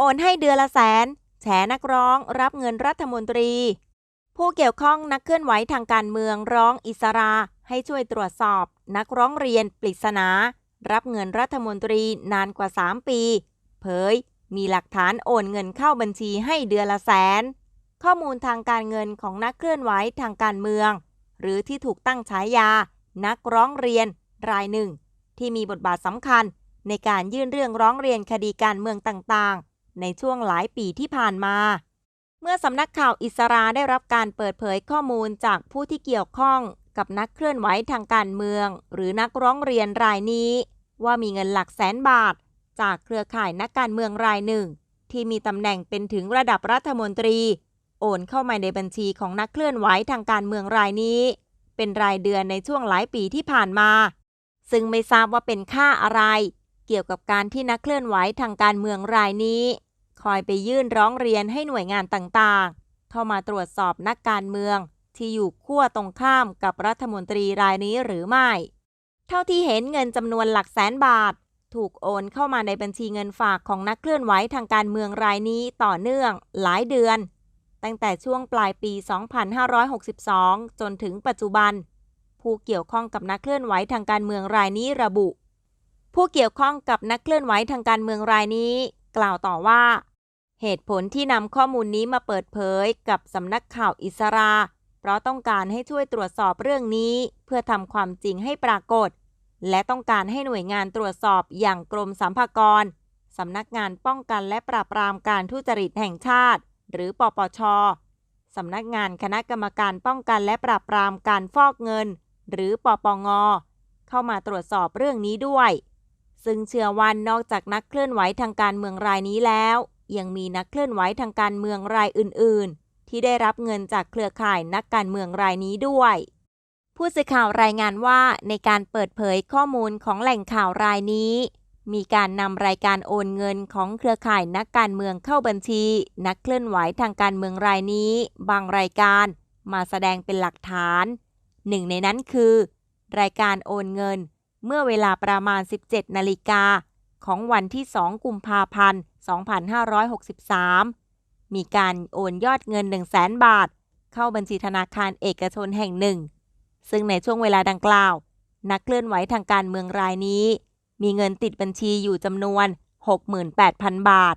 โอนให้เดือนละแสน แฉนักร้องรับเงินรัฐมนตรี ผู้เกี่ยวข้องนักเคลื่อนไหวทางการเมืองร้องอิสรา ให้ช่วยตรวจสอบ นักร้องเรียนปริศนา รับเงินรัฐมนตรีนานกว่า 3 ปี เผย มีหลักฐานโอนเงินเข้าบัญชีให้เดือนละแสน ข้อมูลทางการเงินของนักเคลื่อนไหวทางการเมือง หรือที่ถูกตั้งฉายา นักร้องเรียน รายหนึ่ง ที่มีบทบาทสำคัญในการยื่นเรื่องร้องเรียนคดีการเมืองต่างๆ ในช่วงหลายปีที่ผ่านมา เมื่อสำนักข่าวอิสราได้รับการเปิดเผยข้อมูลจากผู้ที่เกี่ยวข้องกับนักเคลื่อนไหวทางการเมือง หรือนักร้องเรียนรายนี้ ว่ามีเงินหลักแสนบาท จากเครือข่ายนักการเมืองรายหนึ่ง ที่มีตำแหน่งเป็นถึงระดับรัฐมนตรี โอนเข้ามาในบัญชีของนักเคลื่อนไหวทางการเมืองรายนี้ เป็นรายเดือนในช่วงหลายปีที่ผ่านมา ซึ่งไม่ทราบว่าเป็นค่าอะไร เกี่ยวกับการที่นักเคลื่อนไหวทางการเมืองรายนี้ คอยไปยื่นร้องเรียนให้หน่วยงานต่างๆ เข้ามาตรวจสอบนักการเมือง ที่อยู่ขั้วตรงข้ามกับรัฐมนตรีรายนี้หรือไม่ เท่าที่เห็นเงินจำนวนหลักแสนบาท ถูกโอนเข้ามาในบัญชีเงินฝากของนักเคลื่อนไหวทางการเมืองรายนี้ต่อเนื่องหลายเดือน ตั้งแต่ช่วงปลายปี 2562 จนถึงปัจจุบัน ผู้เกี่ยวข้องกับนักเคลื่อนไหวทางการเมืองรายนี้ระบุผู้เกี่ยวข้องกับนักเคลื่อนไหวทางการเมืองรายนี้ กล่าวต่อว่า เหตุผลที่นำข้อมูลนี้มาเปิดเผยกับสำนักข่าวอิสรา เพราะต้องการให้ช่วยตรวจสอบเรื่องนี้ เพื่อทำความจริงให้ปรากฏ และต้องการให้หน่วยงานตรวจสอบอย่างกรมสรรพากรสำนักงานป้องกันและปราบปรามการทุจริตแห่งชาติ หรือปปชสำนักงานคณะกรรมการป้องกันและปราบปรามการฟอกเงิน หรือปปง เข้ามาตรวจสอบเรื่องนี้ด้วย ซึ่งเชื่อว่านอกจากนักเคลื่อนไหวทางการเมืองรายนี้แล้ว ยังมีนักเคลื่อนไหวทางการเมืองรายอื่น ๆ ที่ได้รับเงินจากเครือข่ายนักการเมืองรายนี้ด้วย ผู้สื่อข่าวรายงานว่าในการเปิดเผยข้อมูลของแหล่งข่าวรายนี้ มีการนำรายการโอนเงินของเครือข่ายนักการเมืองเข้าบัญชี นักเคลื่อนไหวทางการเมืองรายนี้ บางรายการมาแสดงเป็นหลักฐาน หนึ่งในนั้นคือ รายการโอนเงิน เมื่อเวลาประมาณ 17 นาฬิกา ของวันที่ 2 กุมภาพันธ์ 2563 มีการโอนยอดเงิน 100,000 บาท เข้าบัญชีธนาคารเอกชนแห่งหนึ่ง ซึ่งในช่วงเวลาดังกล่าว นักเคลื่อนไหวทางการเมืองรายนี้ มีเงินติดบัญชีอยู่จำนวน 68,000 บาท